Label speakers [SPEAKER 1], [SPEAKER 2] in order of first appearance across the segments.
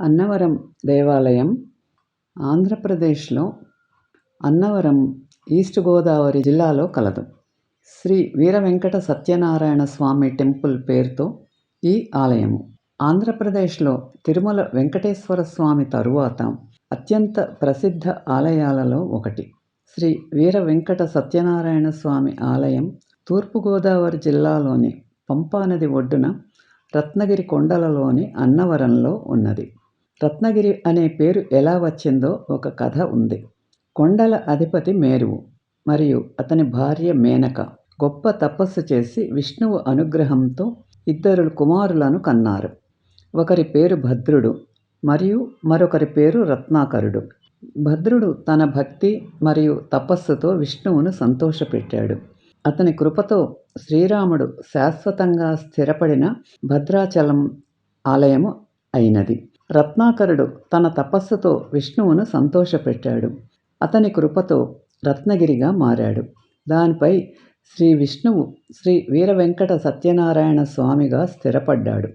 [SPEAKER 1] అన్నవరం దేవాలయం ఆంధ్రప్రదేశ్లో అన్నవరం ఈస్ట్ గోదావరి జిల్లాలో కలదు. శ్రీ వీర వెంకట సత్యనారాయణ స్వామి టెంపుల్ పేరుతో ఈ ఆలయము. ఆంధ్రప్రదేశ్లో తిరుమల వెంకటేశ్వర స్వామి తరువాత అత్యంత ప్రసిద్ధ ఆలయాలలో ఒకటి. శ్రీ వీర వెంకట సత్యనారాయణ స్వామి ఆలయం తూర్పుగోదావరి జిల్లాలోని పంపానది ఒడ్డున రత్నగిరి కొండలలోని అన్నవరంలో ఉన్నది. రత్నగిరి అనే పేరు ఎలా వచ్చిందో ఒక కథ ఉంది. కొండల అధిపతి మేరువు మరియు అతని భార్య మేనక గొప్ప తపస్సు చేసి విష్ణువు అనుగ్రహంతో ఇద్దరు కుమారులను కన్నారు. ఒకరి పేరు భద్రుడు మరియు మరొకరి పేరు రత్నాకరుడు. భద్రుడు తన భక్తి మరియు తపస్సుతో విష్ణువును సంతోషపెట్టాడు. అతని కృపతో శ్రీరాముడు శాశ్వతంగా స్థిరపడిన భద్రాచలం ఆలయము అయినది. రత్నాకరుడు తన తపస్సుతో విష్ణువును సంతోషపెట్టాడు. అతని కృపతో రత్నగిరిగా మారాడు. దానిపై శ్రీ విష్ణువు శ్రీ వీర వెంకట సత్యనారాయణ స్వామిగా స్థిరపడ్డాడు.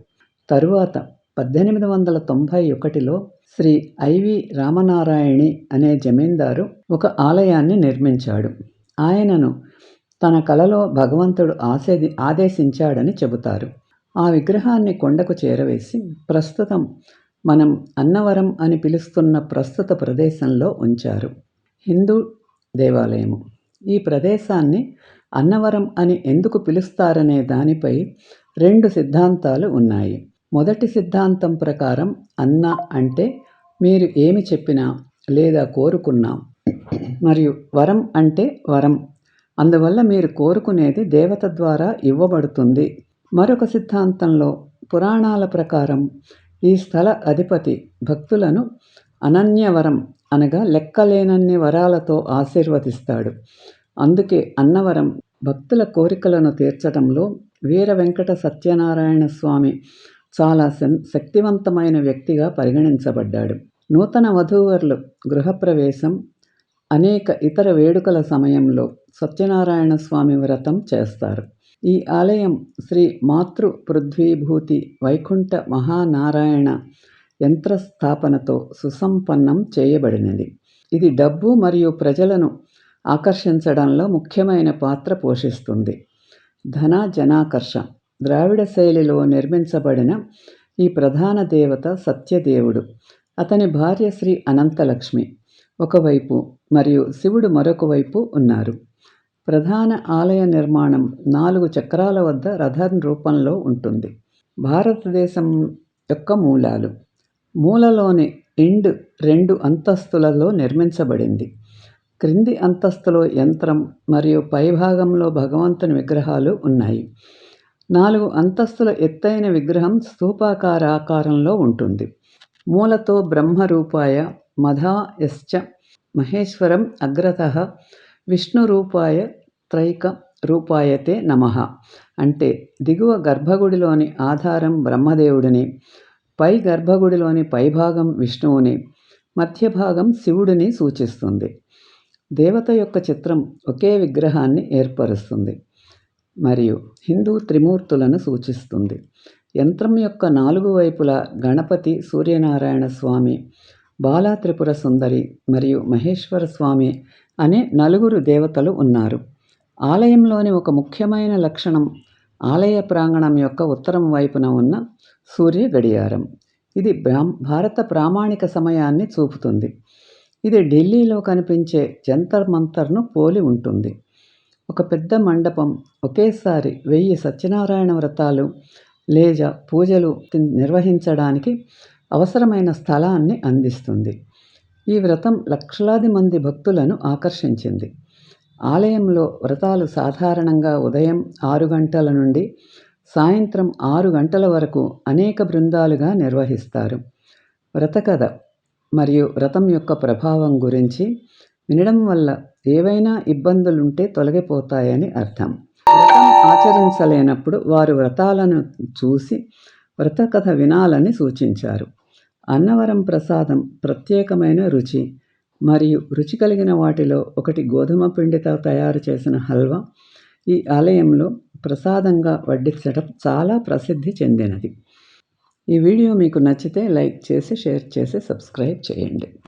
[SPEAKER 1] తరువాత పద్దెనిమిది వందల తొంభై ఒకటిలో శ్రీ ఐవి రామనారాయణి అనే జమీందారు ఒక ఆలయాన్ని నిర్మించాడు. ఆయనను తన కలలో భగవంతుడు ఆసేది ఆదేశించాడని చెబుతారు. ఆ విగ్రహాన్ని కొండకు చేరవేసి ప్రస్తుతం మనం అన్నవరం అని పిలుస్తున్న ప్రస్తుత ప్రదేశంలో ఉంచారు. హిందూ దేవాలయము. ఈ ప్రదేశాన్ని అన్నవరం అని ఎందుకు పిలుస్తారనే దానిపై రెండు సిద్ధాంతాలు ఉన్నాయి. మొదటి సిద్ధాంతం ప్రకారం అన్న అంటే మీరు ఏమి చెప్పినా లేదా కోరుకున్నా. మరియు వరం అంటే వరం. అందువల్ల మీరు కోరుకునేది దేవత ద్వారా ఇవ్వబడుతుంది. మరొక సిద్ధాంతంలో పురాణాల ప్రకారం ఈ స్థల అధిపతి భక్తులను అనన్యవరం అనగా లెక్కలేనన్ని వరాలతో ఆశీర్వదిస్తాడు. అందుకే అన్నవరం భక్తుల కోరికలను తీర్చడంలో వీర వెంకట సత్యనారాయణ స్వామి చాలా శక్తివంతమైన వ్యక్తిగా పరిగణించబడ్డాడు. నూతన వధూవరులు గృహప్రవేశం అనేక ఇతర వేడుకల సమయంలో సత్యనారాయణ స్వామి వ్రతం చేస్తారు. ఈ ఆలయం శ్రీ మాతృ పృథ్వీభూతి వైకుంఠ మహానారాయణ యంత్రస్థాపనతో సుసంపన్నం చేయబడినది. ఇది డబ్బు మరియు ప్రజలను ఆకర్షించడంలో ముఖ్యమైన పాత్ర పోషిస్తుంది. ధన జనాకర్ష ద్రావిడ శైలిలో నిర్మించబడిన ఈ ప్రధాన దేవత సత్యదేవుడు. అతని భార్య శ్రీ అనంతలక్ష్మి ఒకవైపు మరియు శివుడు మరొక వైపు ఉన్నారు. ప్రధాన ఆలయ నిర్మాణం నాలుగు చక్రాల వద్ద రథం రూపంలో ఉంటుంది. భారతదేశం యొక్క మూలాలు. మూలలోని ఎండ్ రెండు అంతస్తులలో నిర్మించబడింది. క్రింది అంతస్తులో యంత్రం మరియు పైభాగంలో భగవంతుని విగ్రహాలు ఉన్నాయి. నాలుగు అంతస్తుల ఎత్తైన విగ్రహం స్థూపాకార ఆకారంలో ఉంటుంది. మూలతో బ్రహ్మరూపాయ మధాయశ్చ మహేశ్వరం అగ్రత విష్ణురూపాయ త్రైక రూపాయతే నమ. అంటే దిగువ గర్భగుడిలోని ఆధారం బ్రహ్మదేవుడిని పై గర్భగుడిలోని పైభాగం విష్ణువుని మధ్య భాగం శివుడిని సూచిస్తుంది. దేవత యొక్క చిత్రం ఒకే విగ్రహాన్ని ఏర్పరుస్తుంది మరియు హిందూ త్రిమూర్తులను సూచిస్తుంది. యంత్రం యొక్క నాలుగు వైపులా గణపతి సూర్యనారాయణ స్వామి బాలా త్రిపుర సుందరి మరియు మహేశ్వర స్వామి అనే నలుగురు దేవతలు ఉన్నారు. ఆలయంలోని ఒక ముఖ్యమైన లక్షణం ఆలయ ప్రాంగణం యొక్క ఉత్తరం వైపున ఉన్న సూర్య గడియారం. ఇది భారత ప్రామాణిక సమయాన్ని చూపుతుంది. ఇది ఢిల్లీలో కనిపించే జంతర్ మంతర్ను పోలి ఉంటుంది. ఒక పెద్ద మండపం ఒకేసారి వెయ్యి సత్యనారాయణ వ్రతాలు లేజ పూజలు నిర్వహించడానికి అవసరమైన స్థలాన్ని అందిస్తుంది. ఈ వ్రతం లక్షలాది మంది భక్తులను ఆకర్షించింది. ఆలయంలో వ్రతాలు సాధారణంగా ఉదయం ఆరు గంటల నుండి సాయంత్రం ఆరు గంటల వరకు అనేక బృందాలుగా నిర్వహిస్తారు. వ్రతకథ మరియు వ్రతం యొక్క ప్రభావం గురించి వినడం వల్ల ఏవైనా ఇబ్బందులుంటే తొలగిపోతాయని అర్థం. వ్రతం ఆచరించలేనప్పుడు వారు వ్రతాలను చూసి వ్రతకథ వినాలని సూచించారు. అన్నవరం ప్రసాదం ప్రత్యేకమైన రుచి. మరియు రుచి కలిగిన వాటిలో ఒకటి గోధుమ పిండితో తయారు చేసిన హల్వా ఈ ఆలయంలో ప్రసాదంగా వడ్డించడం చాలా ప్రసిద్ధి చెందినది. ఈ వీడియో మీకు నచ్చితే లైక్ చేసి షేర్ చేసి సబ్స్క్రైబ్ చేయండి.